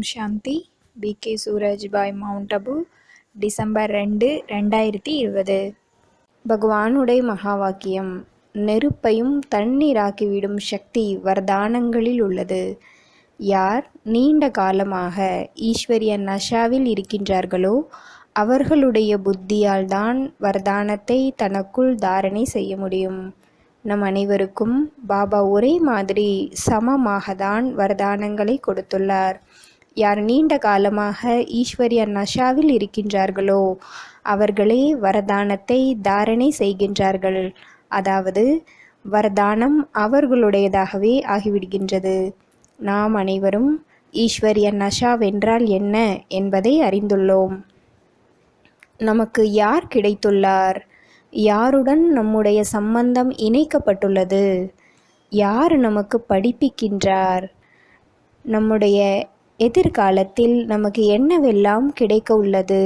Om Shanti. B K Surajbhai mount Abu. December ரெண்டு ரெண்டாயிரத்தி இருபது. பகவானுடைய மகா வாக்கியம் நெருப்பையும் தண்ணீராக்கிவிடும் சக்தி வரதானங்களில் உள்ளது. யார் நீண்ட காலமாக ஈஸ்வரிய நஷாவில் இருக்கின்றார்களோ அவர்களுடைய புத்தியால் தான் வரதானத்தை தனக்குள் தாரணை செய்ய முடியும். நம் அனைவருக்கும் பாபா ஒரே மாதிரி சமமாக தான் வரதானங்களை கொடுத்துள்ளார். யார் நீண்ட காலமாக ஈஸ்வர்ய நஷாவில் இருக்கின்றார்களோ அவர்களே வரதானத்தை தாரணை செய்கின்றார்கள். அதாவது வரதானம் அவர்களுடையதாகவே ஆகிவிடுகின்றது. நாம் அனைவரும் ஈஸ்வர்ய நஷாவென்றால் என்ன என்பதை அறிந்துள்ளோம். நமக்கு யார் கிடைத்துள்ளார்? யாருடன் நம்முடைய சம்பந்தம் இணைக்கப்பட்டுள்ளது? யார் நமக்கு படிப்பிக்கின்றார்? நம்முடைய எதிர்காலத்தில் நமக்கு என்னவெல்லாம் கிடைக்க உள்ளது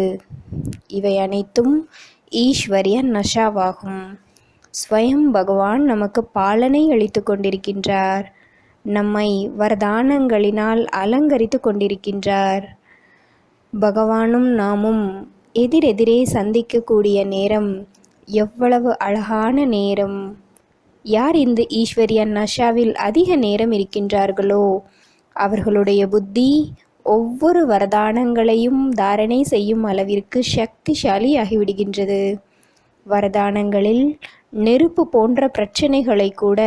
இவை அனைத்தும் ஈஸ்வரிய நஷாவாகும். ஸ்வயம் பகவான் நமக்கு பாலனை அளித்து கொண்டிருக்கின்றார். நம்மை வரதானங்களினால் அலங்கரித்து கொண்டிருக்கின்றார். பகவானும் நாமும் எதிரெதிரே சந்திக்கக்கூடிய நேரம் எவ்வளவு அழகான நேரம்! யார் இந்த ஈஸ்வரிய நஷாவில் அதிக நேரம் இருக்கின்றார்களோ அவர்களுடைய புத்தி ஒவ்வொரு வரதானங்களையும் தாரணை செய்யும் அளவிற்கு சக்திசாலி ஆகிவிடுகின்றது வரதானங்களில் நெருப்பு போன்ற பிரச்சனைகளை கூட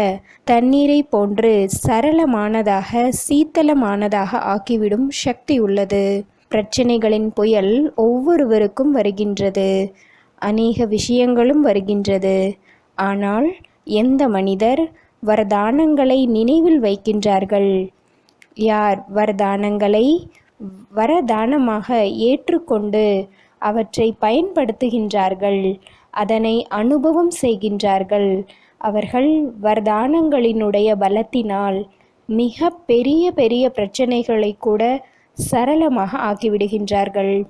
தண்ணீரை போன்று சரளமானதாக சீத்தளமானதாக ஆக்கிவிடும் சக்தி உள்ளது. பிரச்சனைகளின் புயல் ஒவ்வொருவருக்கும் வருகின்றது. அநேக விஷயங்களும் வருகின்றது. ஆனால் எந்த மனிதர் வரதானங்களை நினைவில் வைக்கின்றார்கள்? யார் வரதானங்களை வரதானமாக ஏற்றுக்கொண்டு அவற்றை பயன்படுத்துகின்றார்கள். அதனை அனுபவம் செய்கின்றார்கள். அவர்கள் வரதானங்களினுடைய பலத்தினால் மிக பெரிய பெரிய பிரச்சனைகளை கூட சரளமாக ஆக்கிவிடுகின்றார்கள்.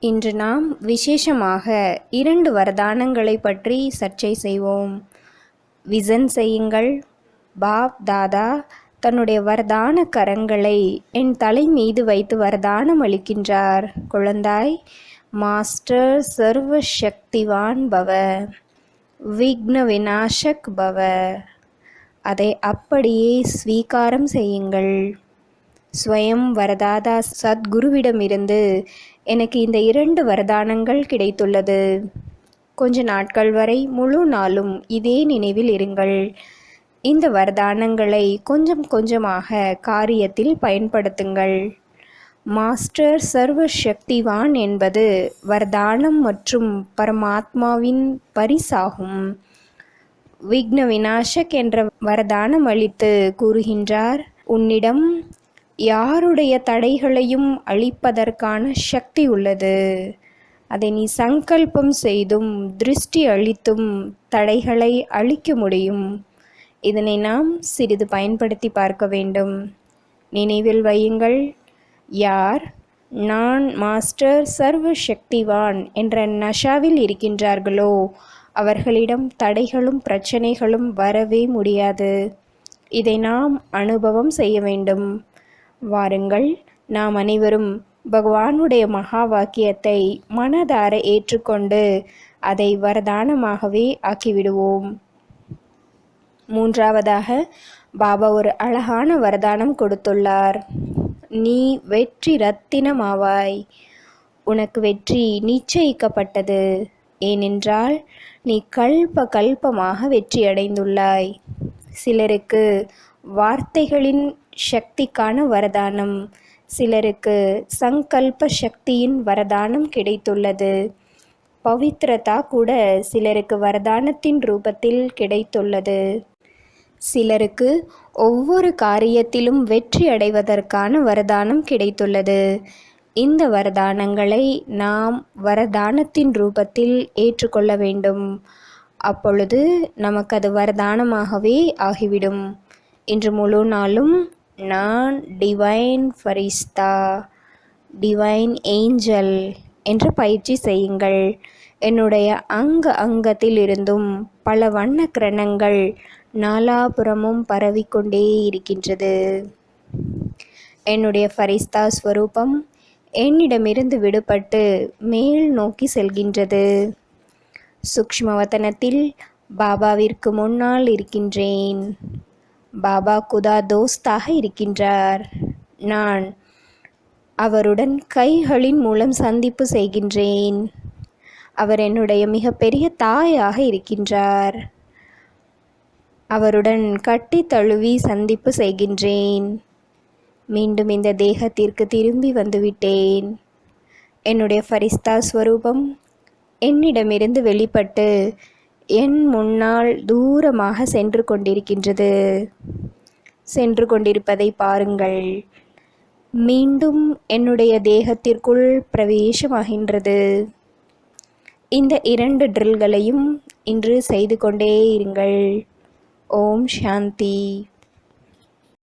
இன்று நாம் விசேஷமாக இரண்டு வரதானங்களை பற்றி சர்ச்சை செய்வோம். விசன் செய்யுங்கள். பாப் தாதா தன்னுடைய வரதான கரங்களை என் தலை மீது வைத்து வரதானம் அளிக்கின்றார். குழந்தாய் மாஸ்டர் சர்வ சக்திவான் பவ விக்ன விநாசக் பவ அதை அப்படியே ஸ்வீகாரம் செய்யுங்கள். ஸ்வயம் வரதாதா சத்குருவிடமிருந்து எனக்கு இந்த இரண்டு வரதானங்கள் கிடைத்துள்ளது. கொஞ்ச நாட்கள் வரை முழு நாளும் இதே நினைவில் இருங்கள். இந்த வரதானங்களை கொஞ்சம் கொஞ்சமாக காரியத்தில் பயன்படுத்துங்கள். மாஸ்டர் சர்வ சக்திவான் என்பது வரதானம் மற்றும் பரமாத்மாவின் பரிசாகும். விக்ன விநாசக் என்ற வரதானம் அளித்து கூறுகின்றார். உன்னிடம் யாருடைய தடைகளையும் அழிப்பதற்கான சக்தி உள்ளது. அதை நீ சங்கல்பம் செய்தும் திருஷ்டி அளித்தும் தடைகளை அழிக்க முடியும். இதனை நாம் சிறிது பயன்படுத்தி பார்க்க வேண்டும். நினைவில் வையுங்கள் யார்? நான் மாஸ்டர் சர்வ சக்திவான் என்ற நஷாவில் இருக்கின்றார்களோ அவர்களிடம் தடைகளும் பிரச்சனைகளும் வரவே முடியாது. இதை நாம் அனுபவம் செய்ய வேண்டும். வாருங்கள் நாம் அனைவரும் பகவானுடைய மகா வாக்கியத்தை மனதார ஏற்றுக்கொண்டு அதை வரதானமாகவே ஆக்கிவிடுவோம். மூன்றாவதாக பாபா ஒரு அழகான வரதானம் கொடுத்துள்ளார். நீ வெற்றி ரத்தினமாவாய். உனக்கு வெற்றி நிச்சயிக்கப்பட்டது. ஏனென்றால் நீ கல்ப கல்பமாக வெற்றி அடைந்துள்ளாய் சிலருக்கு வார்த்தைகளின் சக்திக்கான வரதானம் சிலருக்கு சங்கல்ப சக்தியின் வரதானம் கிடைத்துள்ளது. பவித்ரதா கூட சிலருக்கு வரதானத்தின் ரூபத்தில் கிடைத்துள்ளது. சிலருக்கு ஒவ்வொரு காரியத்திலும் வெற்றி அடைவதற்கான வரதானம் கிடைத்துள்ளது. இந்த வரதானங்களை நாம் வரதானத்தின் ரூபத்தில் ஏற்றுக்கொள்ள வேண்டும். அப்பொழுது நமக்கு அது வரதானமாகவே ஆகிவிடும். இன்று முழு நாளும் நான் டிவைன் ஃபரிஸ்தா டிவைன் ஏஞ்சல் என்று பயிற்சி செய்யுங்கள். என்னுடைய அங்க அங்கத்தில் இருந்தும் பல வண்ண கிரணங்கள் நாலாபுறமும் பரவிக்கொண்டே இருக்கின்றது. என்னுடைய ஃபரிஸ்தா ஸ்வரூபம் என்னிடமிருந்து விடுபட்டு மேல் நோக்கி செல்கின்றது. சூக்ஷ்மவதனத்தில் பாபாவிற்கு முன்னால் இருக்கின்றேன். பாபா குதா தோஸ்தாக இருக்கின்றார். நான் அவருடன் கைகளின் மூலம் சந்திப்பு செய்கின்றேன். அவர் என்னுடைய மிகப்பெரிய தாயாக இருக்கின்றார். அவருடன் கட்டி தழுவி சந்திப்பு செய்கின்றேன். மீண்டும் இந்த தேகத்திற்கு திரும்பி வந்துவிட்டேன். என்னுடைய ஃபரிஸ்தா ஸ்வரூபம் என்னிடமிருந்து வெளிப்பட்டு என் முன்னால் தூரமாக சென்று கொண்டிருக்கின்றது. சென்று கொண்டிருப்பதை பாருங்கள். மீண்டும் என்னுடைய தேகத்திற்குள் பிரவேசமாகின்றது. இந்த இரண்டு ட்ரில்களையும் இன்று செய்து கொண்டே இருங்கள். ஓம் சாந்தி.